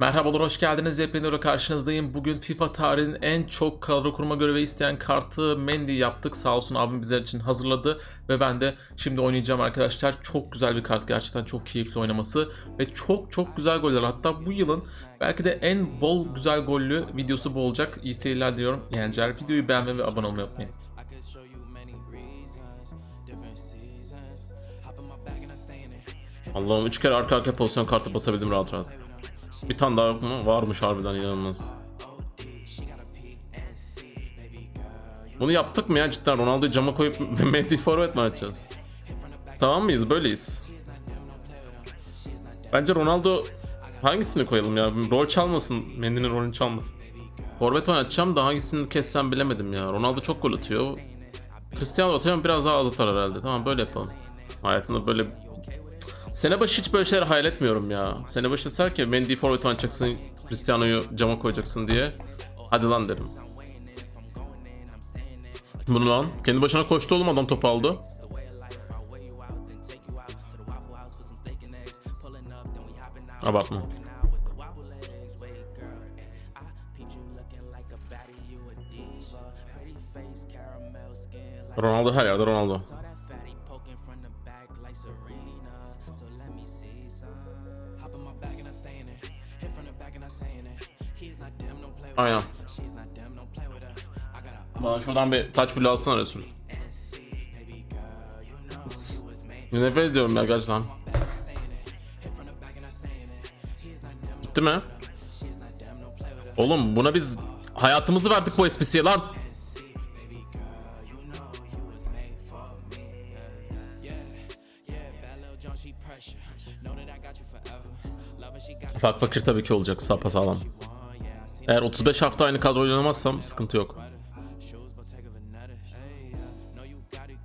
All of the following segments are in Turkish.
Merhabalar, hoş geldiniz. Yepyeni karşınızdayım. Bugün FIFA tarihinin en çok kadro kurma görevi isteyen kartı Mendy yaptık. Sağ olsun abim bizler için hazırladı. Ve ben de şimdi oynayacağım arkadaşlar. Çok güzel bir kart. Gerçekten çok keyifli oynaması. Ve çok çok güzel goller. Hatta bu yılın belki de en bol güzel gollü videosu bu olacak. İyi seyirler diliyorum. Eğlenceler. Videoyu beğenmeyi ve abone olmayı unutmayın. Allah'ım 3 kere arka arkaya pozisyon kartı basabildim rahat rahat. Bir tane daha yok mu? Varmış harbiden inanılmaz. Bunu yaptık mı ya cidden? Ronaldo'yu cama koyup Mehdi forvet mi açacağız? Tamam mıyız? Böyleyiz. Bence Ronaldo hangisini koyalım ya? Rol çalmasın. Mendy'nin rolünü çalmasın. Forvet oynatacağım da hangisini kessem bilemedim ya. Ronaldo çok gol atıyor. Cristiano atıyor biraz daha az atar herhalde. Tamam böyle yapalım. Hayatımda böyle Sene başı hiç böyle şeyler hayal etmiyorum ya. Sene başı ki Mendy forvet oynayacaksın, Cristiano'yu cama koyacaksın diye. Hadi lan derim. Bunu lan. Kendi başına koştu oğlum adam topu aldı. Abartma. Ronaldo her yerde Ronaldo. A Bana şuradan bir taç bile alsana Resul. Nefret ediyorum ya gerçekten. Stay in it. Hit from the back and I stay in it. He's not damn, don't Gitti mi? Oğlum buna biz hayatımızı verdik bu SPC'ye lan. Ufak fakir tabii ki olacak sapasağlam. Eğer 35 hafta aynı kadroyla oynamazsam sıkıntı yok. shoes, but take a vanetta. Hey, yeah. Know you got it,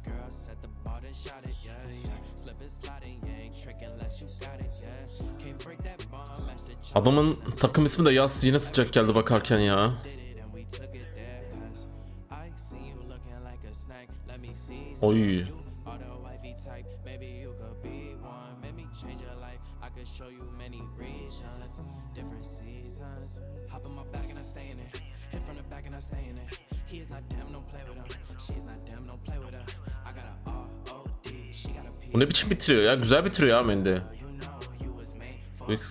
from the back and I stay in it. He is not damn, don't play with her. She's not damn, don't play with her. I got a R O D, she got a P. Bu ne biçim bitiriyor ya? Güzel bitiriyor ya Mendy. You know you was made for. Büyük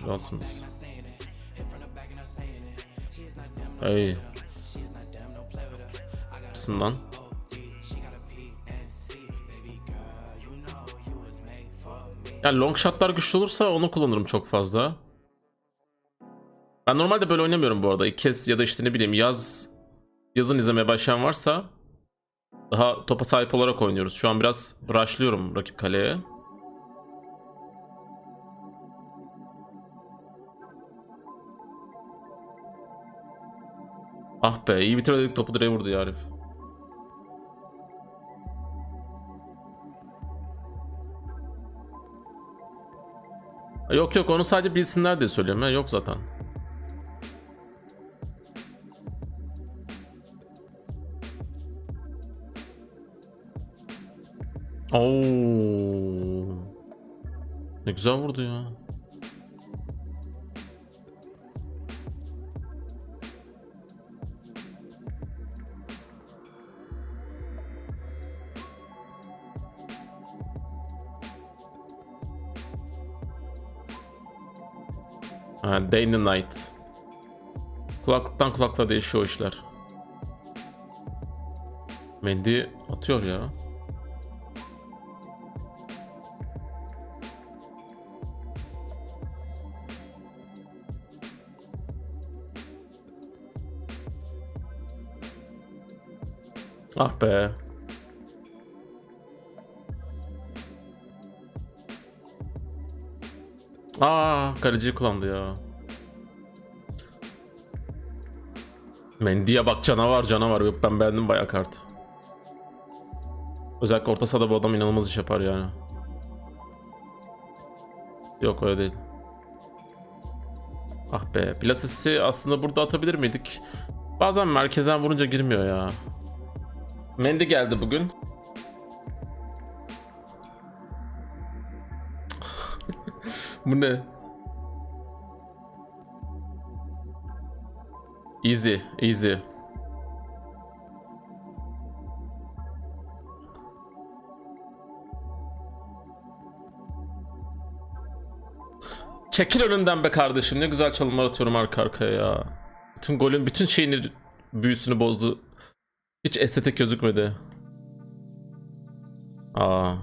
kralsınız. I stay in it. Hit from the back and I stay in it. He is not damn, don't Hey. She's not damn, don't play with her. I got Mısın lan? OD, she got a P and C. Baby girl, you know you was made for me. Yani long shotlar güçlü olursa onu kullanırım çok fazla. Ben normalde böyle oynamıyorum bu arada. İlk kez ya da işte ne bileyim yaz yazın izlemeye başlayan varsa daha topa sahip olarak oynuyoruz. Şu an biraz rushlıyorum rakip kaleye. Ah be iyi bitirmedik topu direğe vurdu ya Arif. Yok yok onu sadece bilsinler diye söylüyorum ya yok zaten. Oo. Ne güzel vurdu ya. Ha, day and night. Kulaklıktan kulaklığa değişiyor işler. Mendy atıyor ya. Ah be. Aa, kaleciyi kullandı ya. Mendy'ye bak canavar canavar. Ben beğendim bayağı kartı. Özellikle orta sahada bu adam inanılmaz iş yapar yani. Yok öyle değil. Ah be. Plases'i aslında burada atabilir miydik? Bazen merkezden vurunca girmiyor ya. Mendy geldi bugün. Bu ne? Easy, easy. Çekil önünden be kardeşim. Ne güzel çalımlar atıyorum arka arkaya ya. Bütün golün bütün şeyini büyüsünü bozdu. Hiç estetik gözükmedi. Aa.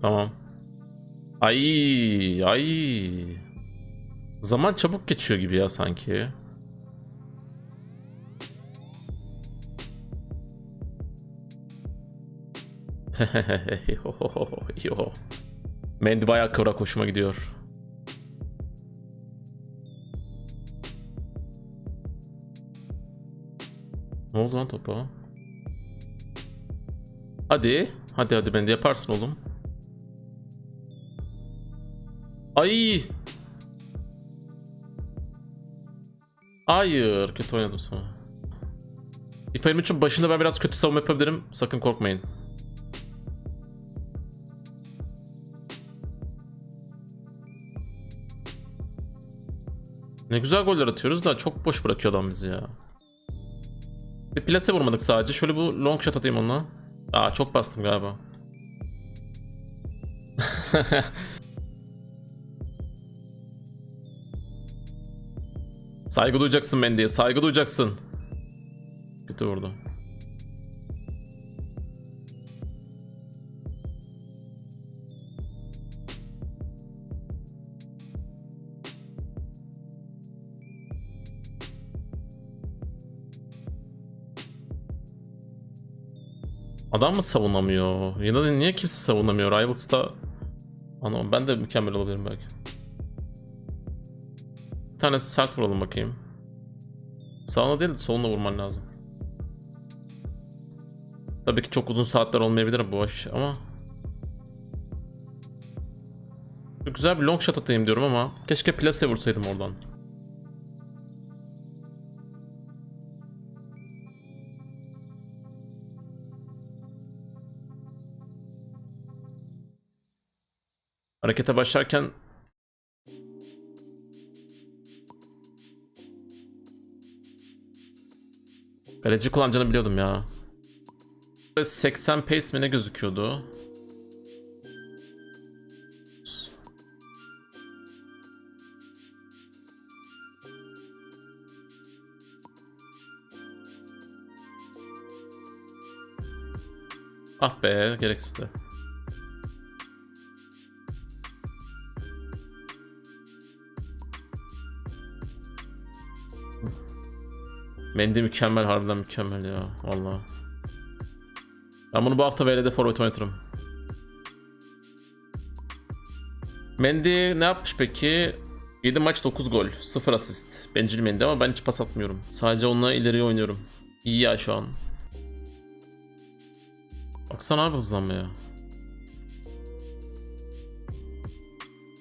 Tamam. Ay, ay. Zaman çabuk geçiyor gibi ya sanki. Yo. Mendy bayağı kıvrak hoşuma gidiyor. Ne oldu lan topa? Hadi. Hadi hadi Mendy yaparsın oğlum. Ay. Hayır, kötü oynadım sana. FIFA 23'ün başında ben biraz kötü savunma yapabilirim. Sakın korkmayın. Ne güzel goller atıyoruz da çok boş bırakıyor adam bizi ya. Bir plase vurmadık sadece. Şöyle bu long shot atayım onunla. Aa çok bastım galiba. Saygı duyacaksın Mendy'ye. Saygı duyacaksın. Kötü vurdu. Adam mı savunamıyor? Ya da niye kimse savunamıyor? Rivals'ta... Anam ben de mükemmel olabilirim belki. Bir tane sert vuralım bakayım. Sağına değil de soluna vurman lazım. Tabii ki çok uzun saatler olmayabilir bu iş ama... Güzel bir long shot atayım diyorum ama keşke plase vursaydım oradan. Harekete başlarken Kaleci kullanacağını biliyordum ya. 80 pace mi ne gözüküyordu? Ah be gereksizdi. Mendy mükemmel harbiden mükemmel ya valla. Ben bunu bu hafta VL'de forvet oynatırım. Mendy ne yapmış peki? 7 maç 9 gol, 0 asist. Bencil Mendy ama ben hiç pas atmıyorum. Sadece onunla ileriye oynuyorum. İyi ya şu an. Baksana abi hızlanmaya.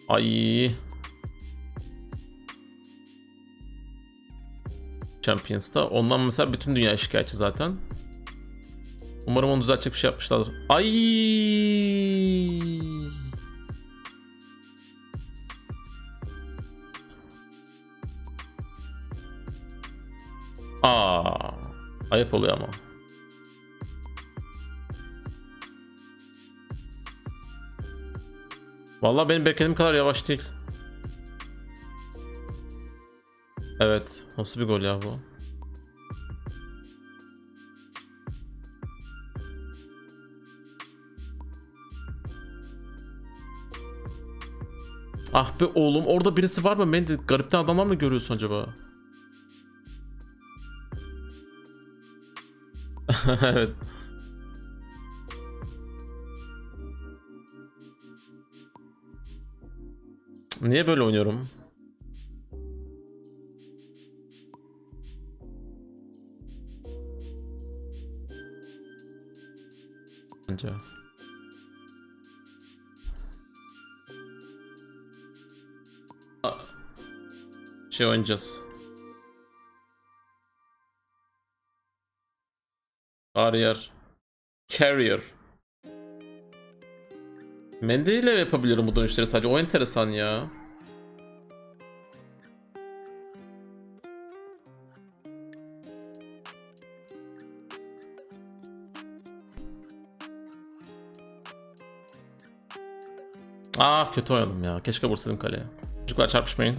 Ay. Champions'ta. Ondan mesela bütün dünya şikayetçi zaten. Umarım onu düzeltecek bir şey yapmışlardır. Ay. Aa. Ayıp oluyor ama. Vallahi benim beklediğim kadar yavaş değil. Evet. Nasıl bir gol ya bu? Ah be oğlum orada birisi var mı? Beni garipten adamlar mı görüyorsun acaba? evet. Niye böyle oynuyorum? Bence. Şey oynayacağız. Carrier. Carrier. Mendiliyle yapabiliyorum bu dönüşleri sadece. O enteresan ya. Ah kötü oynadım ya. Keşke vursaydım kaleye. Çocuklar çarpışmayın.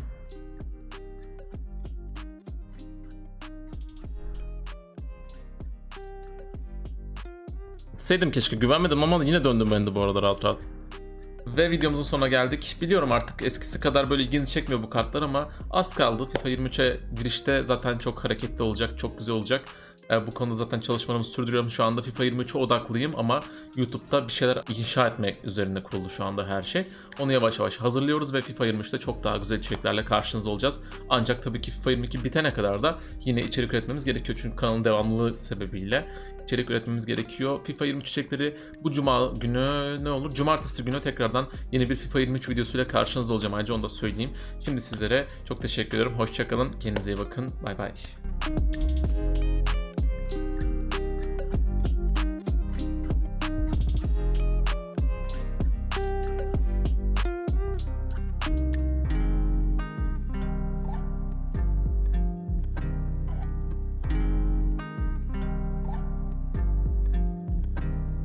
Sevdim keşke güvenmedim ama yine döndüm ben de bu arada rahat rahat. Ve videomuzun sonuna geldik. Biliyorum artık eskisi kadar böyle ilginizi çekmiyor bu kartlar ama az kaldı. FIFA 23'e girişte zaten çok hareketli olacak, çok güzel olacak. Ee, bu konuda zaten çalışmalarımı sürdürüyorum. Şu anda FIFA 23'e odaklıyım ama YouTube'da bir şeyler inşa etmek üzerine kuruldu şu anda her şey. Onu yavaş yavaş hazırlıyoruz ve FIFA 23'te çok daha güzel içeriklerle karşınızda olacağız. Ancak tabii ki FIFA 22 bitene kadar da yine içerik üretmemiz gerekiyor. Çünkü kanalın devamlılığı sebebiyle içerik üretmemiz gerekiyor. FIFA 23 içerikleri bu cuma günü ne olur? Cumartesi günü tekrardan yeni bir FIFA 23 videosuyla karşınızda olacağım. Ayrıca onu da söyleyeyim. Şimdi sizlere çok teşekkür ederim. Hoşçakalın. Kendinize iyi bakın. Bay bay.